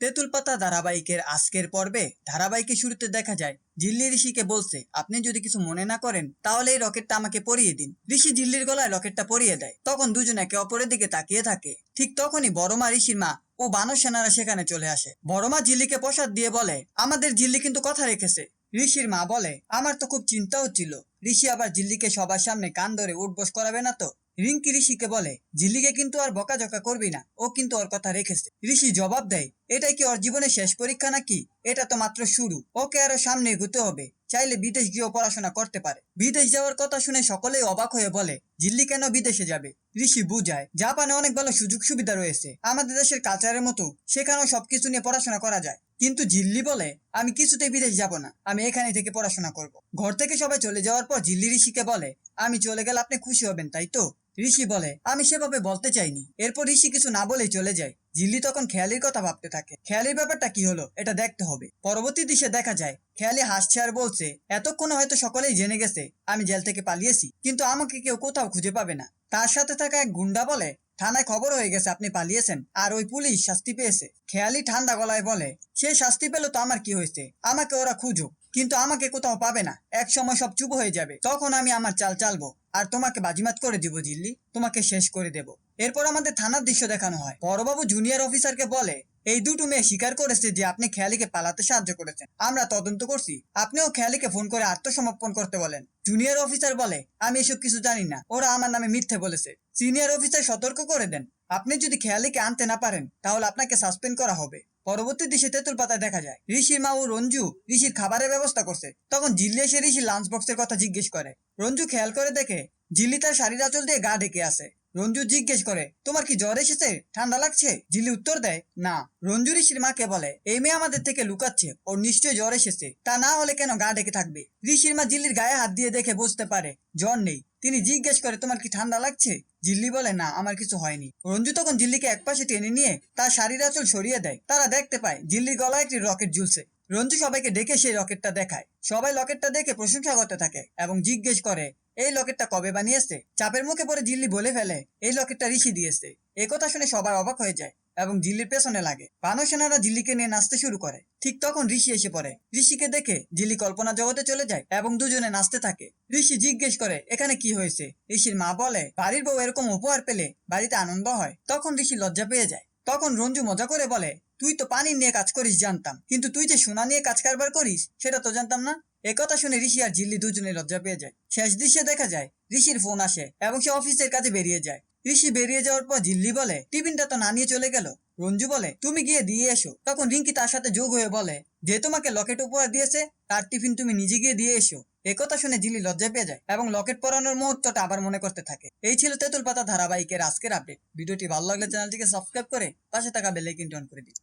তেঁতুল পাতা ধারাবাহিকের আজকের পর্বে ধারাবাহিকের শুরুতে দেখা যায়, জিল্লি ঋষিকে বলছে, আপনি যদি কিছু মনে না করেন, তাহলে এই রকেটটা আমাকে পরিয়ে দিন। ঋষি জিল্লির গলায় রকেটটা পরিয়ে দেয়। তখন দুজন একে অপরের দিকে তাকিয়ে থাকে। ঠিক তখনই বড়মা ঋষির মা ও বানর সেনারা সেখানে চলে আসে। বড়মা জিল্লিকে প্রসাদ দিয়ে বলে, আমাদের জিল্লি কিন্তু কথা রেখেছে। ঋষির মা বলে, আমার তো খুব চিন্তা হচ্ছিল ঋষি আবার জিল্লিকে সবার সামনে কান ধরে উঠবোস করাবে না তো? রিঙ্কি ঋষিকে বলে জিল্লিকে কিন্তু আর বকাঝকা করবি না। ও কিন্তু ওর কথা রেখেছে। ঋষি জবাব দেয়, এটাই কি ওর জীবনের শেষ পরীক্ষা নাকি? এটা তো মাত্র শুরু। ওকে আরও সামনে এগোতে হবে। চাইলে বিদেশ গিয়েও পড়াশোনা করতে পারে। বিদেশ যাওয়ার কথা শুনে সকলেই অবাক হয়ে বলে জিল্লি কেন বিদেশে যাবে? ঋষি বুঝায়, জাপানে অনেক ভালো সুযোগ সুবিধা রয়েছে। আমাদের দেশের কালচারের মতো, সেখানেও সবকিছু নিয়ে পড়াশোনা করা যায়। কিন্তু জিল্লি বলে, আমি কিছুতেই বিদেশ যাব না, আমি এখানে থেকে পড়াশোনা করব। ঘর থেকে সবাই চলে যাওয়ার পর জিল্লি ঋষিকে বলে, আমি চলে গেলে আপনি খুশি হবেন, তাই তো? ঋষি বলে, আমি সেভাবে বলতে চাইনি। এরপর ঋষি কিছু না বলেই চলে যায়। জিল্লি তখন খেয়ালির কথা ভাবতে থাকে। খেয়ালির ব্যাপারটা কি হলো, এটা দেখতে হবে। পরবর্তী দৃশ্যে দেখা যায়, খেয়ালি হাসছে আর বলছে, এতক্ষণে হয়তো সকলেই জেনে গেছে, আমি জেল থেকে পালিয়েছি, কিন্তু আমাকে কেউ কোথাও খুঁজে পাবে না। তার সাথে থাকা এক গুন্ডা বলে থানায় খবর হয়ে গেছে, আপনি পালিয়েছেন। আর ওই পুলিশ শাস্তি পেয়েছে। খেয়ালি ঠান্ডা গলায় বলে, সে শাস্তি পেল তো আমার কি হয়েছে? আমাকে ওরা খুঁজুক। কিন্তু আমাকে কোথাও পাবে না। এক সময় সব চুপ হয়ে যাবে। তখন আমি আমার চাল চালবো। আর তোমাকে বাজিমাত করে দিব, জিল্লি। তোমাকে শেষ করে দেব। এরপর আমাদের থানার দৃশ্য দেখানো হয়। বড়বাবু জুনিয়র অফিসারকে বলে এই দুটো মেয়ে স্বীকার করেছে যে আপনি খেয়ালিকে পালাতে সাহায্য করেছেন। আমরা তদন্ত করছি। আপনিও খেয়ালিকে ফোন করে আত্মসমর্পণ করতে বলেন। জুনিয়র অফিসার বলে, আমি এসব কিছু জানি না। ওরা আমার নামে মিথ্যে বলেছে। সিনিয়র অফিসার সতর্ক করে দেন। আপনি যদি খেয়ালিকে আনতে না পারেন, তাহলে আপনাকে সাসপেন্ড করা হবে। পরবর্তী দৃশ্যে তেঁতুল পাতায় দেখা যায় ঋষির মা ও রঞ্জু ঋষির খাবারের ব্যবস্থা করছে। তখন জিল্লি এসে ঋষির লাঞ্চ বক্সের কথা জিজ্ঞেস করে। রঞ্জু খেয়াল করে দেখে, জিল্লি তার শাড়ির আঁচল দিয়ে গা ঢেকে আছে। রঞ্জু জিজ্ঞেস করে, তোমার কি জ্বর এসেছে? ঠান্ডা লাগছে? জিল্লি উত্তর দেয়, না। রঞ্জু ঋষির মাকে বলে, এই মেয়ে আমাদের থেকে লুকাচ্ছে। ওর নিশ্চয়ই জ্বর এসেছে। তা না হলে কেন গা ডেকে থাকবে? ঋষির মা জিল্লির গায়ে হাত দিয়ে দেখে বুঝতে পারে, জ্বর নেই। তিনি জিজ্ঞেস করে, তোমার কি ঠান্ডা লাগছে? জিল্লি বলে, না, আমার কিছু হয়নি। রঞ্জু তখন জিল্লিকে একপাশে টেনে নিয়ে তার শাড়ির আঁচল সরিয়ে দেয়। তারা দেখতে পায়, জিল্লির গলায় একটি রকেট ঝুলছে। রঞ্জু সবাইকে ডেকে সেই রকেটটা দেখায়। সবাই লকেটটা দেখে প্রশংসা করতে থাকে এবং জিজ্ঞেস করে, এই লকেটটা কবে বানিয়েছে? চাপের মুখে পরে জিল্লি বলে ফেলে, এই লকেটটা ঋষি দিয়েছে। এ কথা শুনে সবাই অবাক হয়ে যায় এবং জিল্লির পেছনে লাগে। বানর সেনারা জিল্লিকে নিয়ে নাচতে শুরু করে। ঠিক তখন ঋষি এসে পড়ে। ঋষিকে দেখে জিল্লি কল্পনা জগতে চলে যায় এবং দুজনে নাচতে থাকে। ঋষি জিজ্ঞেস করে, এখানে কি হয়েছে? ঋষির মা বলে, বাড়ির বউ এরকম উপহার পেলে বাড়িতে আনন্দ হয়। তখন ঋষি লজ্জা পেয়ে যায়। তখন রঞ্জু মজা করে বলে তুই তো পানি নিয়ে কাজ করিস, জানতাম। কিন্তু তুই যে সোনা নিয়ে কাজ কারবার করিস, সেটা তো জানতাম না। একথা শুনে ঋষি আর জিল্লি দুজনে লজ্জা পেয়ে যায়। শেষ দৃশ্যে দেখা যায়, ঋষির ফোন আসে এবং সে অফিসের কাজে বেরিয়ে যায়। ঋষি বেরিয়ে যাওয়ার পর জিল্লি বলে, টিফিনটা তো না নিয়ে চলে গেল। রঞ্জু বলে, তুমি গিয়ে দিয়ে এসো। তখন রিঙ্কি তার সাথে যোগ হয়ে বলে যে তোমাকে লকেট উপহার দিয়েছে, তার টিফিন তুমি নিজে গিয়ে দিয়ে এসো। একথা শুনে জিলি লজ্জা পেয়ে যায় এবং লকেট পরানোর মুহূর্তটা আবার মনে করতে থাকে। এই ছিল তেঁতুল পাতা ধারাবাহিকের আজকের আপডেট ভিডিওটি ভালো লাগলে চ্যানেলটিকে সাবস্ক্রাইব করে পাশে থাকা বেল আইকনটি অন করে দিন